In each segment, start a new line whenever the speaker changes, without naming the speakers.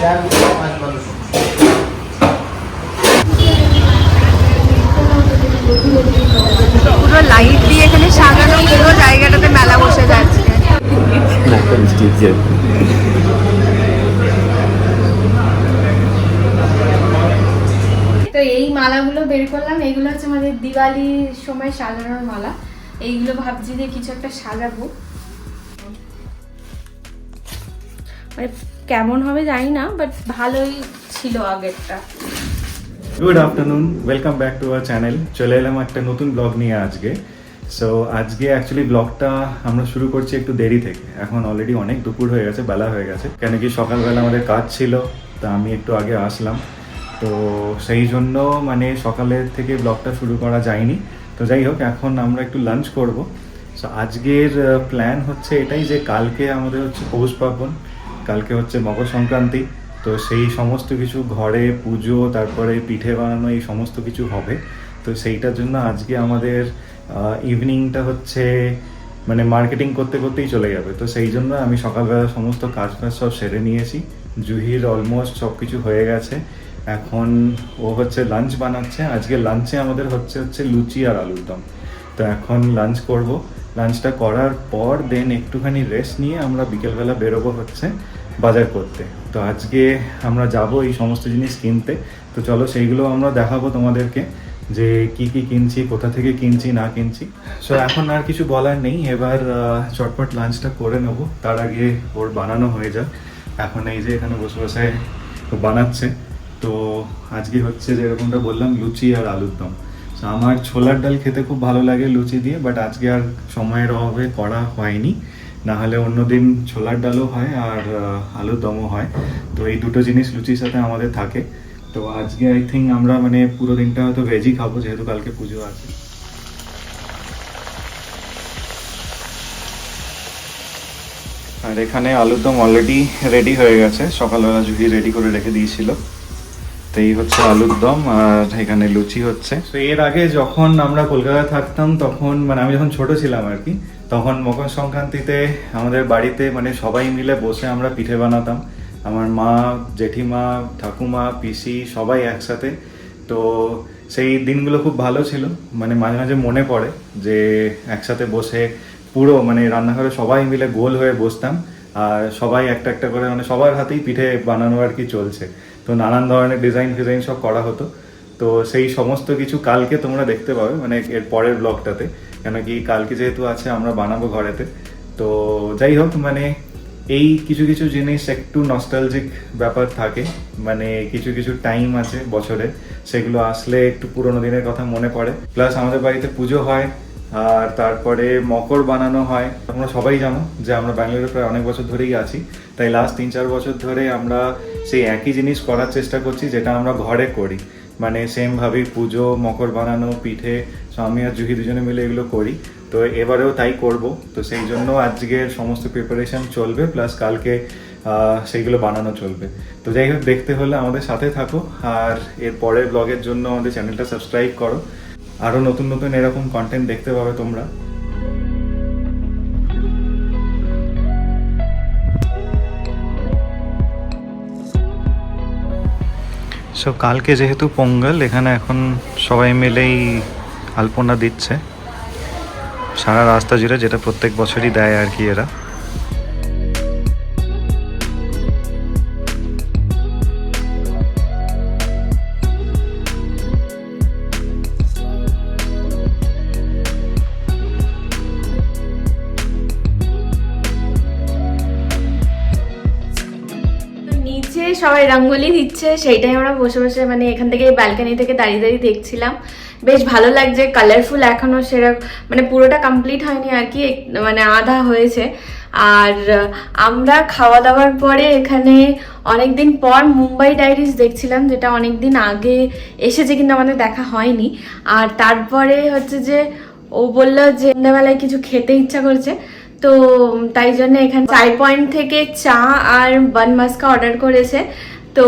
চার পাঁচ মানুষ
পুরো লাইট দিয়ে এখানে সাজানো পুরো জায়গাটাতে মেলা বসে যাচ্ছে। তো এই মালাগুলো বের করলাম। এইগুলো হচ্ছে আমাদের দিওয়ালির সময় সাজানোর মালা। এইগুলো ভাবছি যে কিছু একটা সাজাবো। মানে কেমন হবে জানি না বাট ভালোই ছিল আগেরটা।
Good afternoon welcome back to our channel চলে এলাম একটা নতুন ব্লগ নিয়ে আজকে। সো আজকে অ্যাকচুয়ালি ব্লগটা আমরা শুরু করছি একটু দেরি থেকে। এখন অলরেডি অনেক দুপুর হয়ে গেছে, বেলা হয়ে গেছে। কেন কি সকালবেলা আমাদের কাজ ছিল, তা আমি একটু আগে আসলাম। তো সেই জন্য মানে সকালের থেকে ব্লগটা শুরু করা যায়নি। তো যাই হোক, এখন আমরা একটু লাঞ্চ করব। সো আজকের প্ল্যান হচ্ছে এটাই যে কালকে আমাদের হচ্ছে পৌষ পার্বণ। কালকে হচ্ছে মকর সংক্রান্তি তো সেই সমস্ত কিছু ঘরে পুজো, তারপরে পিঠে বানানো, এই সমস্ত কিছু হবে। তো সেইটার জন্য আজকে আমাদের ইভিনিংটা হচ্ছে মানে মার্কেটিং করতে করতেই চলে যাবে। তো সেই জন্য আমি সকালবেলা সমস্ত কাজ বাজ সব সেরে নিয়েছি। জুহির অলমোস্ট সব কিছু হয়ে গেছে। এখন ও হচ্ছে লাঞ্চ বানাচ্ছে। আজকে লাঞ্চে আমাদের হচ্ছে হচ্ছে লুচি আর আলুর দম তো এখন লাঞ্চ করব। লাঞ্চটা করার পর দেন একটুখানি রেস্ট নিয়ে আমরা বিকেলবেলা বেরোবো হচ্ছে বাজার করতে। তো আজকে আমরা যাব এই সমস্ত জিনিস কিনতে। তো চলো সেইগুলো আমরা দেখাবো তোমাদেরকে, যে কি কি কিনছি, কোথা থেকে কিনছি, না কিনছি। সো এখন আর কিছু বলার নেই। এবার চটপট লাঞ্চটা করে নেব। তার আগে ওর বানানো হয়ে যাক। এখন এই যে এখানে বসে বসে বানাচ্ছে। তো আজকে হচ্ছে যেরকমটা বললাম, লুচি আর আলুর দম আমার ছোলার ডাল খেতে খুব ভালো লাগে লুচি দিয়ে বাট আজকে আর সময়ের অভাবে করা হয়নি। না হলে অন্যদিন ছোলার ডালও হয় আর আলুর দমও হয়। তো এই দুটো জিনিস লুচির সাথে আমাদের থাকে। তো আজকে আই থিঙ্ক আমরা মানে পুরো দিনটা হয়তো ভেজই খাব, যেহেতু কালকে পুজো আছে। আর এখানে আলুর দম অলরেডি রেডি হয়ে গেছে। সকালবেলা জুহি রেডি করে রেখে দিয়েছিল। তো এই হচ্ছে আলুর দম আর এখানে লুচি হচ্ছে। তো এর আগে যখন আমরা কলকাতায় থাকতাম, তখন মানে আমি যখন ছোট ছিলাম আর কি, তখন মকর সংক্রান্তিতে আমাদের বাড়িতে মানে সবাই মিলে বসে আমরা পিঠে বানাতাম। আমার মা, জেঠিমা, ঠাকুমা, পিসি সবাই একসাথে। তো সেই দিনগুলো খুব ভালো ছিল। মানে মাঝে মাঝে মনে পড়ে যে একসাথে বসে পুরো মানে রান্নাঘরে সবাই মিলে গোল হয়ে বসতাম। আর সবাই একটা একটা করে মানে সবার হাতেই পিঠে বানানো আর কি চলছে। তো নানান ধরনের ডিজাইন ফিজাইন সব করা হতো। তো সেই সমস্ত কিছু কালকে তোমরা দেখতে পাবে মানে এর পরের ব্লগটাতে কেন কি কালকে যেহেতু আছে, আমরা বানাবো ঘরেতে। তো যাই হোক মানে এই কিছু কিছু জিনিস একটু নস্টালজিক ব্যাপার থাকে। মানে কিছু কিছু টাইম আছে বছরে। সেগুলো আসলে একটু পুরোনো দিনের কথা মনে পড়ে। প্লাস আমাদের বাড়িতে পুজো হয়। আর তারপরে মকর বানানো হয়। তোমরা সবাই জানো যে আমরা ব্যাঙ্গালোরে প্রায় অনেক বছর ধরেই আছি। তাই লাস্ট তিন চার বছর ধরে আমরা সেই একই জিনিস করার চেষ্টা করছি যেটা আমরা ঘরে করি। মানে সেম ভাবেই পুজো, মকর বানানো, পিঠে আমি আর জুহি দুজনে মিলে এগুলো করি। তো এবারেও তাই করব। তো সেই জন্য আজকের সমস্ত প্রিপারেশন চলবে প্লাস কালকে সেইগুলো বানানো চলবে। তো যাই হোক, দেখতে হলে আমাদের সাথে থাকো। আর এর পরের ব্লগের জন্য আমাদের চ্যানেলটা সাবস্ক্রাইব করো। আরও নতুন নতুন এরকম কন্টেন্ট দেখতে পাবে তোমরা। সো কালকে যেহেতু পোঙ্গল, এখানে এখন সবাই মিলেই আলপনা দিচ্ছে। সারা রাস্তা জুড়ে যেটা প্রত্যেক বছরই দেয় আর কি এরা।
সবাই রঙ্গোলি দিচ্ছে, সেইটাই আমরা বসে বসে মানে এখান থেকে ব্যালকানি থেকে দাঁড়িয়ে দাঁড়িয়ে দেখছিলাম। বেশ ভালো লাগছে কালারফুল এখনও সেরকম মানে পুরোটা কমপ্লিট হয়নি আর কি মানে আধা হয়েছে। আর আমরা খাওয়া দাওয়ার পরে এখানে অনেকদিন পর মুম্বাই ডায়েরিজ দেখছিলাম, যেটা অনেকদিন আগে এসেছে কিন্তু আমাদের দেখা হয়নি। আর তারপরে হচ্ছে যে ও বলল যে সন্ধ্যাবেলায় কিছু খেতে ইচ্ছা করছে তো তাই জন্য এখানে চাই পয়েন্ট থেকে চা আর বান মাস্কা অর্ডার করেছে। তো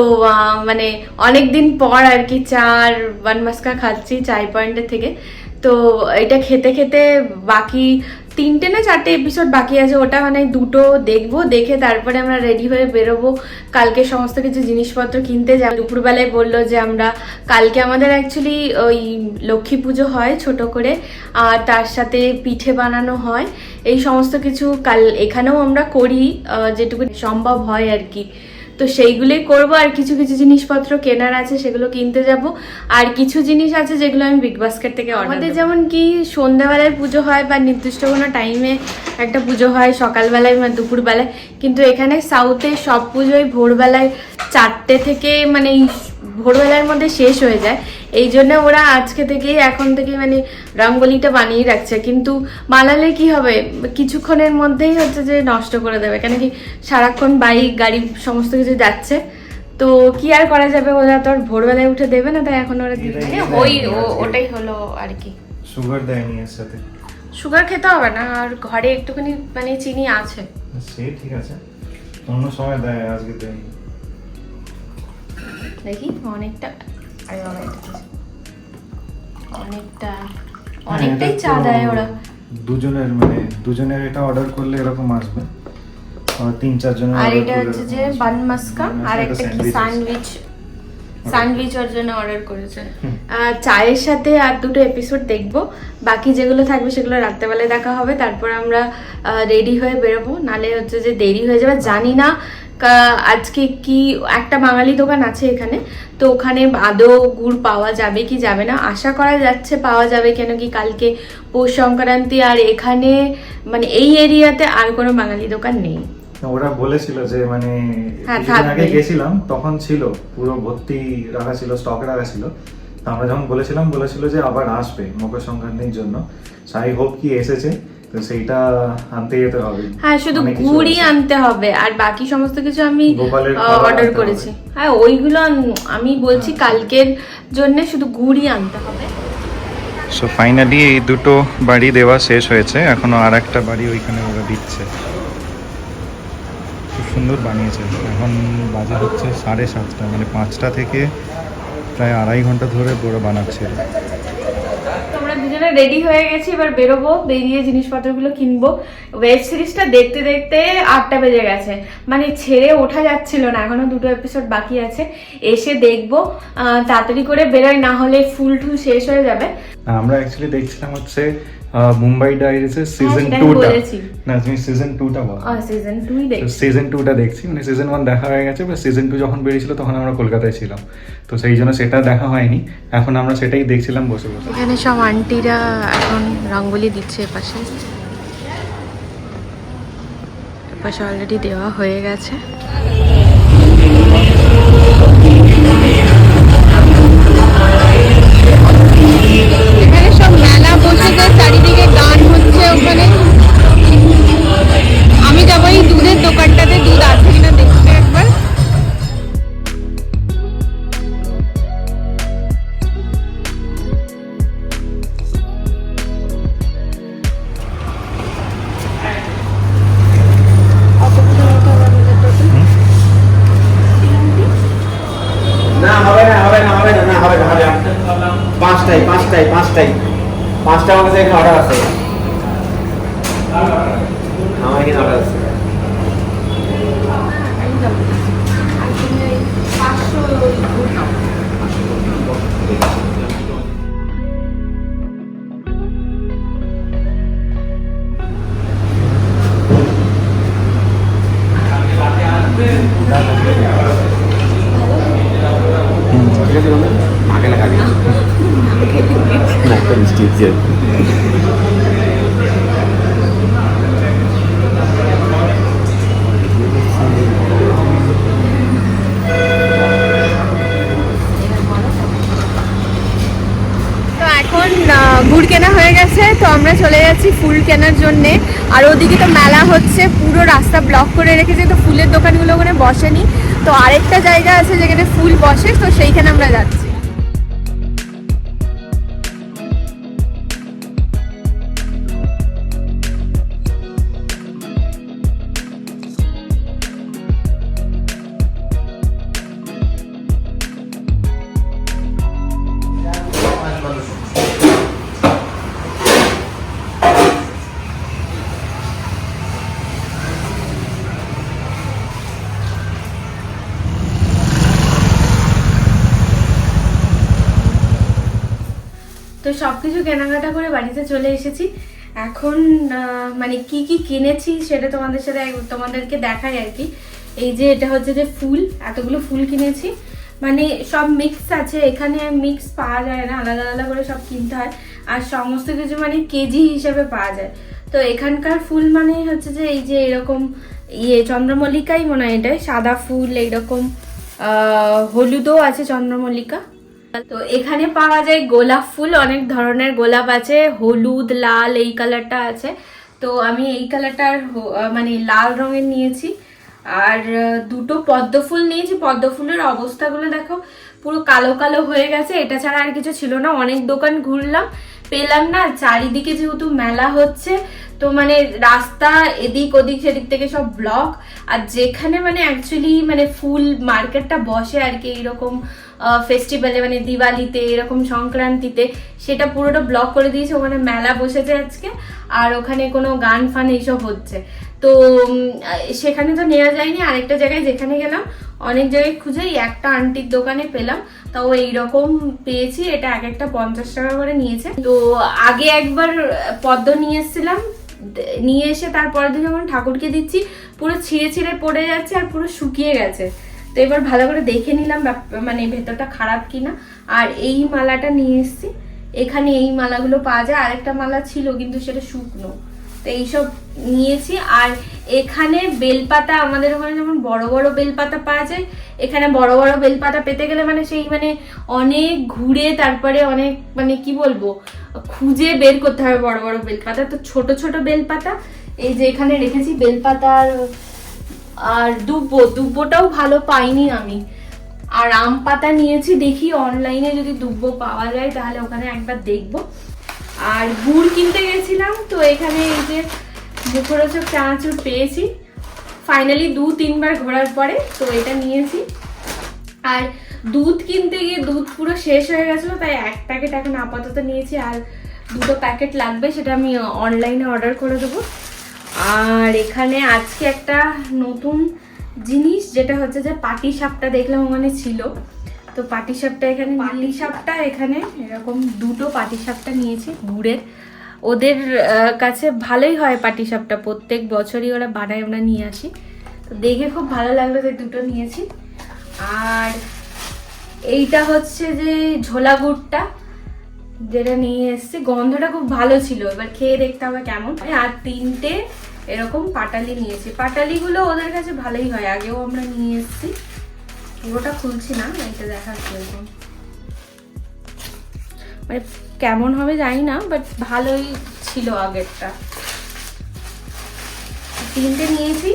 মানে অনেক দিন পর আর কি চা আর বান মাস্কা খাচ্ছি চাই পয়েন্টের থেকে। তো এটা খেতে খেতে বাকি তিনটে না চারটে এপিসোড বাকি আছে, ওটা মানে দুটো দেখব, দেখে তারপরে আমরা রেডি হয়ে বেরোবো। কালকে সমস্ত কিছু জিনিসপত্র কিনতে যাব। দুপুরবেলায় বলল যে আমরা, কালকে আমাদের অ্যাকচুয়ালি ওই লক্ষ্মী পুজো হয় ছোট করে, আর তার সাথে পিঠে বানানো হয়। এই সমস্ত কিছু কাল, এখানেও আমরা করি যেটুকু সম্ভব হয় আর কি। তো সেইগুলোই করব। আর কিছু কিছু জিনিসপত্র কেনার আছে সেগুলো কিনতে যাব। আর কিছু জিনিস আছে যেগুলো আমি বিগ বাস্কেট থেকে আমাদের যেমন কি সন্ধ্যাবেলায় পুজো হয় বা নির্দিষ্ট কোনো টাইমে একটা পুজো হয় সকালবেলায় বা দুপুরবেলায়। কিন্তু এখানে সাউথে সব পুজোই ভোরবেলায় চারটে থেকে মানে ভোরবেলার মধ্যে শেষ হয়ে যায়। এই জন্য ওরা আজকে থেকেই এখন থেকে মানে রঙ্গোলিটা বানিয়ে রাখছে। কিন্তু বানালে কি হবে? কিছুক্ষণের মধ্যেই হচ্ছে যে নষ্ট করে দেবে। কেন কি সারাক্ষণ বাইক গাড়ি সমস্ত কিছু যাচ্ছে। তো কি আর করা যাবে ওরা তো আর ভোরবেলায় উঠে দেবে না তাই এখন ওরা দিবে
এটাই
না। ওই। ওটাই হলো আর কি।
সুগার দেয়নি এর সাথে।
সুগার খেতে হবে না আর ঘরে একটুখানি মানে চিনি আছে।
সে ঠিক আছে। অন্য সময় দেয় আজকে দেয়নি।
দেখি অনেকটা আরে বাবা? অনেকটা অনেকটাই
হ্যাঁ, এটা
চা দেয় ওরা।
দুজনের মানে দুজনের এটা অর্ডার করলে এরকম আসবে। তিন চার জনের
আর এটা হচ্ছে যে বান মাস্কা আর একটা কি স্যান্ডউইচ স্যান্ডউইচ ওর জন্য অর্ডার করেছে। চায়ের সাথে আর দুটো এপিসোড দেখব। বাকি যেগুলো থাকবে সেগুলো রাত্রেবেলায় দেখা হবে। তারপর আমরা রেডি হয়ে বেরোবো। নালে হচ্ছে যে দেরি হয়ে যাবে জানি না। আজকে কি একটা বাঙালি দোকান আছে এখানে তো ওখানে আদৌ গুড় পাওয়া যাবে কি যাবে না? আশা করা যাচ্ছে পাওয়া যাবে কেন কি কালকে পৌষ সংক্রান্তি আর এখানে মানে এই এরিয়াতে আর কোনো বাঙালি দোকান নেই।
ওরা বলেছিল যে মানে
হ্যাঁ,
আগে গেছিলাম তখন ছিল পুরো ভর্তি রাখা ছিল স্টক রাখা ছিল। আমরা যখন বলেছিলাম বলেছিল যে আবার আসবে মকর সংক্রান্তির জন্য। সাই হোপ কি এসেছে তো সেইটা আনতে যেতে হবে।
হ্যাঁ শুধু
আছে।
আনতে হবে আর বাকি সমস্ত কিছু আমি অর্ডার করেছি। হ্যাঁ ওইগুলো আমি বলছি কালকের জন্য শুধু গুড়ই আনতে হবে।
সো ফাইনালি এই দুটো বাড়ি দেওয়া শেষ হয়েছে। এখনও আর একটা বাড়ি ওইখানে ওরা দিচ্ছে। খুব সুন্দর বানিয়েছে। এখন বাজে হচ্ছে সাড়ে সাতটা মানে পাঁচটা থেকে প্রায় আড়াই ঘণ্টা ধরে পুরো বানাচ্ছে।
দুজনে রেডি হয়ে গেছি, এবার বেরোবো, বেরিয়ে জিনিসপত্রগুলো কিনবো। ওয়েব সিরিজটা দেখতে দেখতে আটটা বেজে গেছে। মানে ছেড়ে ওঠা যাচ্ছিল না, এখনও দুটো এপিসোড বাকি আছে। এসে দেখব তাড়াতাড়ি করে বেরোয়, না হলে ফুল টুল শেষ হয়ে যাবে।
আমরা অ্যাকচুয়ালি দেখছিলাম হচ্ছে মুম্বাই ডাইরিসের সিজন টুটা। না তুমি সিজন টুটা বলো।
সিজন টুই দেখ
সিজন টুটা দেখছি মানে সিজন ওয়ান দেখা হয়ে গেছে বা সিজন টু যখন বেরিয়েছিল তখন আমরা কলকাতায় ছিলাম। তো সেই জন্য সেটা দেখা হয়নি এখন আমরা সেটাই দেখছিলাম বসে বসে।
এখানে সব আন্টিরা এখন রঙ্গোলি দিচ্ছে এপাশে। এপাশে অলরেডি দেওয়া হয়ে গেছে। চারিদিকে গান হচ্ছে ওখানে। আমি যাব এই দুধের দোকানটাতে দুধ আছে।
আমার কাছে এখানে অর্ডার আছে। আমার এখানে অর্ডার আছে? ঠিক আছে
আহ, গুড় কেনা হয়ে গেছে তো আমরা চলে যাচ্ছি ফুল কেনার জন্য। আর ওদিকে তো মেলা হচ্ছে পুরো রাস্তা ব্লক করে রেখেছে তো ফুলের দোকানগুলো ওখানে বসেনি। তো আরেকটা জায়গা আছে যেখানে ফুল বসে তো সেইখানে আমরা যাচ্ছি। সব কিছু কেনাকাটা করে বাড়িতে চলে এসেছি। এখন মানে কি কি কিনেছি সেটা তোমাদের সাথে তোমাদেরকে দেখাই আর কি। এই যে এটা হচ্ছে যে ফুল, এতগুলো ফুল কিনেছি। মানে সব মিক্স আছে, এখানে মিক্স পাওয়া যায় না, আলাদা আলাদা করে সব কিনতে হয়। আর সমস্ত কিছু মানে কেজি হিসেবে পাওয়া যায়। তো এখানকার ফুল মানে হচ্ছে যে এই যে এরকম ইয়ে চন্দ্রমল্লিকাই মনে হয় এটাই, সাদা ফুল, এইরকম হলুদও আছে চন্দ্রমল্লিকা। তো এখানে পাওয়া যায় গোলাপ ফুল, অনেক ধরনের গোলাপ আছে, হলুদ, লাল, এই কালারটা আছে। তো আমি এই কালারটার মানে লাল রঙের নিয়েছি। আর দুটো পদ্ম ফুল নিয়েছি। পদ্ম ফুলের অবস্থাগুলো দেখো, পুরো কালো কালো হয়ে গেছে। এটা ছাড়া আর কিছু ছিল না। অনেক দোকান ঘুরলাম, পেলাম না। চারিদিকে যেহেতু মেলা হচ্ছে তো মানে রাস্তা এদিক ওদিক সেদিক থেকে সব ব্লক আর যেখানে মানে অ্যাকচুয়ালি মানে ফুল মার্কেটটা বসে আর কি এইরকম ফেস্টিভ্যালে মানে দিওয়ালিতে, এরকম সংক্রান্তিতে, সেটা পুরোটা ব্লক করে দিয়েছে। ওখানে মেলা বসেছে আজকে, আর ওখানে কোনো গান ফান এইসব হচ্ছে। তো সেখানে তো নেওয়া যায়নি। আরেকটা জায়গায় যেখানে গেলাম, অনেক জায়গায় খুঁজে একটা আন্টির দোকানে পেলাম। তাও এইরকম পেয়েছি, এটা এক একটা পঞ্চাশ টাকা করে নিয়েছে। তো আগে একবার পদ্ম নিয়ে এসেছিলাম নিয়ে এসে তারপরের দিন যখন ঠাকুরকে দিচ্ছি, পুরো ছিঁড়ে ছিঁড়ে পড়ে যাচ্ছে আর পুরো শুকিয়ে গেছে। তো এবার ভালো করে দেখে নিলাম মানে ভেতরটা খারাপ কিনা। আর এই মালাটা নিয়ে এসছি। এখানে এই মালাগুলো পাওয়া যায়। আরেকটা মালা ছিল কিন্তু সেটা শুকনো। তো এইসব নিয়েছি। আর এখানে বেলপাতা, আমাদের ওখানে যেমন বড় বড় বেলপাতা পাওয়া যায়, এখানে বড় বড় বেলপাতা পেতে গেলে মানে সেই মানে অনেক ঘুরে তারপরে অনেক মানে কি বলব, খুঁজে বের করতে হবে বড় বড় বেলপাতা। তো ছোট ছোট বেলপাতা, এই যে এখানে রেখেছি বেলপাতার, আর দুব্বো, দুব্বোটাও ভালো পাইনি আমি। আর আম পাতা নিয়েছি, দেখি অনলাইনে যদি দুব্বো পাওয়া যায় তাহলে ওখানে একবার দেখব। আর গুড় কিনতে গেছিলাম, তো এখানে এই যে মুখরোচক চানাচুর পেয়েছি। ফাইনালি দু তিনবার ঘোরার পরে তো এটা নিয়েছি। আর দুধ কিনতে গিয়ে দুধ পুরো শেষ হয়ে গেছিল তাই এক প্যাকেট এখন আপাতত নিয়েছি আর দুটো প্যাকেট লাগবে সেটা আমি অনলাইনে অর্ডার করে দেবো। আর এখানে আজকে একটা নতুন জিনিস যেটা হচ্ছে যে পাটি সাপটা দেখলাম ওখানে ছিল। তো পাটি সাপটা এখানে পাটি সাপটা এখানে এরকম দুটো পাটি সাপটা নিয়েছি গুড়ের। ওদের কাছে ভালোই হয় পাটি সাপটা প্রত্যেক বছরই ওরা বানায়, আমরা নিয়ে আসি। তো দেখে খুব ভালো লাগল যে দুটো নিয়েছি। আর এইটা হচ্ছে যে ঝোলা গুড়টা, যেটা নিয়ে এসেছি। গন্ধটা খুব ভালো ছিল। এবার খেয়ে দেখতে হবে কেমন। আর তিনটে এরকম পাটালি নিয়েছি। পাটালিগুলো ওদের কাছে ভালোই হয়। আগেও আমরা নিয়ে এসেছি। পুরোটা খুলছি না এটা দেখাচ্ছি এরকম। মানে কেমন হবে জানি না বাট ভালোই ছিল আগেরটা। তিনটে নিয়েছি।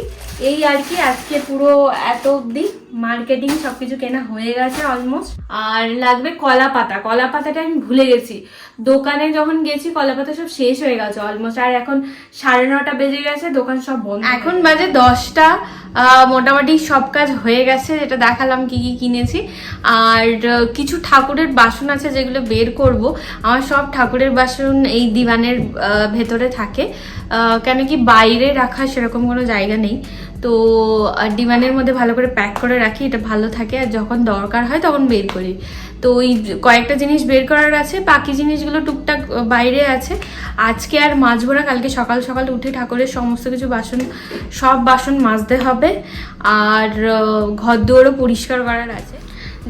এই আর কি, আজকে পুরো এত অবধি মার্কেটিং সবকিছু কেনা হয়ে গেছে অলমোস্ট আর লাগবে কলা পাতা কলা পাতাটা আমি ভুলে গেছি। দোকানে যখন গেছি কলা পাতা সব শেষ হয়ে গেছে অলমোস্ট আর এখন সাড়ে নটা বেজে গেছে দোকান সব বন্ধ এখন বাজে দশটা মোটামুটি সব কাজ হয়ে গেছে যেটা দেখালাম কি কি কিনেছি। আর কিছু ঠাকুরের বাসন আছে যেগুলো বের করব। আমার সব ঠাকুরের বাসন এই আহ, ভেতরে থাকে। কেন কি বাইরে রাখা সেরকম কোনো জায়গা নেই। তো ডিমানের মধ্যে ভালো করে প্যাক করে রাখি, এটা ভালো থাকে। আর যখন দরকার হয় তখন বের করি। তো ওই কয়েকটা জিনিস বের করার আছে, বাকি জিনিসগুলো টুকটাক বাইরে আছে। আজকে আর মাজবো না কালকে সকাল সকাল উঠে ঠাকুরের সমস্ত কিছু বাসন, সব বাসন মাজতে হবে। আর ঘর দুয়ারও পরিষ্কার করার আছে।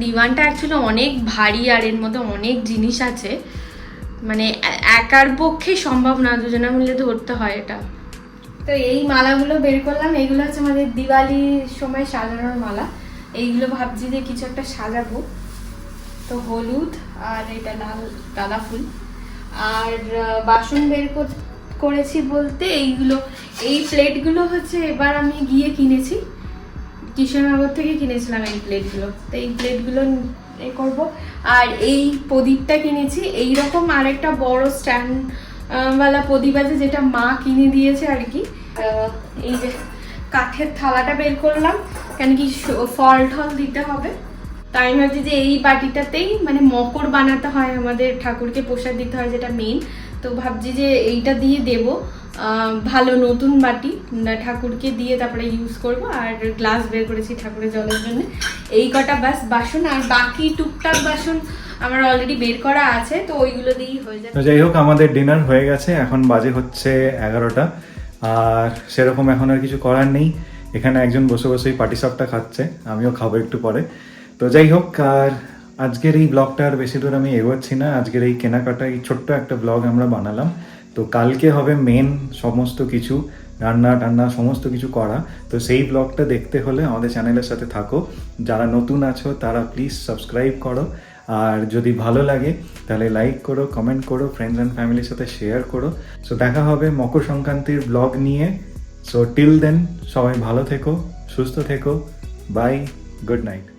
ডিমান্ডটা অ্যাকচুয়ালি অনেক ভারী আর এর মধ্যে অনেক জিনিস আছে। মানে একার পক্ষে সম্ভব না দুজনে মিলে ধরতে হয় এটা। তো এই মালাগুলো বের করলাম। এইগুলো হচ্ছে আমাদের দিওয়ালির সময় সাজানোর মালা। এইগুলো ভাবছি যে কিছু একটা সাজাবো। তো হলুদ আর এটা লাল গাঁদা ফুল। আর বাসন বের কর- করেছি বলতে এইগুলো। এই প্লেটগুলো হচ্ছে এবার আমি গিয়ে কিনেছি। কিশোরনগর থেকে কিনেছিলাম এই প্লেটগুলো। তো এই প্লেটগুলো এ করব। আর এই প্রদীপটা কিনেছি। এই রকম আরেকটা বড় স্ট্যান্ড ওয়ালা প্রদীপ আছে, যেটা মা কিনে দিয়েছে আর কি। এই যে কাঠের থালাটা বের করলাম, কেন কি ফল টল দিতে হবে। তাই ভাবছি যে এই বাটিটাতেই মানে মকর বানাতে হয়, আমাদের ঠাকুরকে প্রসাদ দিতে হয়, যেটা মেন তো ভাবছি যে এইটা দিয়ে দেব। ভালো নতুন বাটি ঠাকুরকে দিয়ে তারপরে ইউজ করব, আর গ্লাস বের করেছি ঠাকুরের জলের জন্য। এই কটা বাস বাসন, আর বাকি টুকটাক বাসন আমার অলরেডি বের করা আছে, তো ওইগুলো দিয়েই হয়ে যাবে।
যাই হোক, আমাদের ডিনার হয়ে গেছে, এখন বাজে হচ্ছে এগারোটা। আর সেরকম এখন আর কিছু করার নেই। এখানে একজন বসে বসেই পাটি সাপটা খাচ্ছে, আমিও খাব একটু পরে। তো যাই হোক, আর আজকের এই ব্লগটা আর বেশি দূর আমি এগোচ্ছি না। আজকের এই কেনাকাটা, এই ছোট্ট একটা ব্লগ আমরা বানালাম। তো কালকে হবে মেন সমস্ত কিছু, রান্না টান্না সমস্ত কিছু করা। তো সেই ব্লগটা দেখতে হলে আমাদের চ্যানেলের সাথে থাকো। যারা নতুন আছো, তারা প্লিজ সাবস্ক্রাইব করো। আর যদি ভালো লাগে, তাহলে লাইক করো কমেন্ট করো ফ্রেন্ডস অ্যান্ড ফ্যামিলির সাথে শেয়ার করো। সো দেখা হবে মকর সংক্রান্তির ব্লগ নিয়ে। সো টিল দেন সবাই ভালো থেকো, সুস্থ থেকো। Bye good night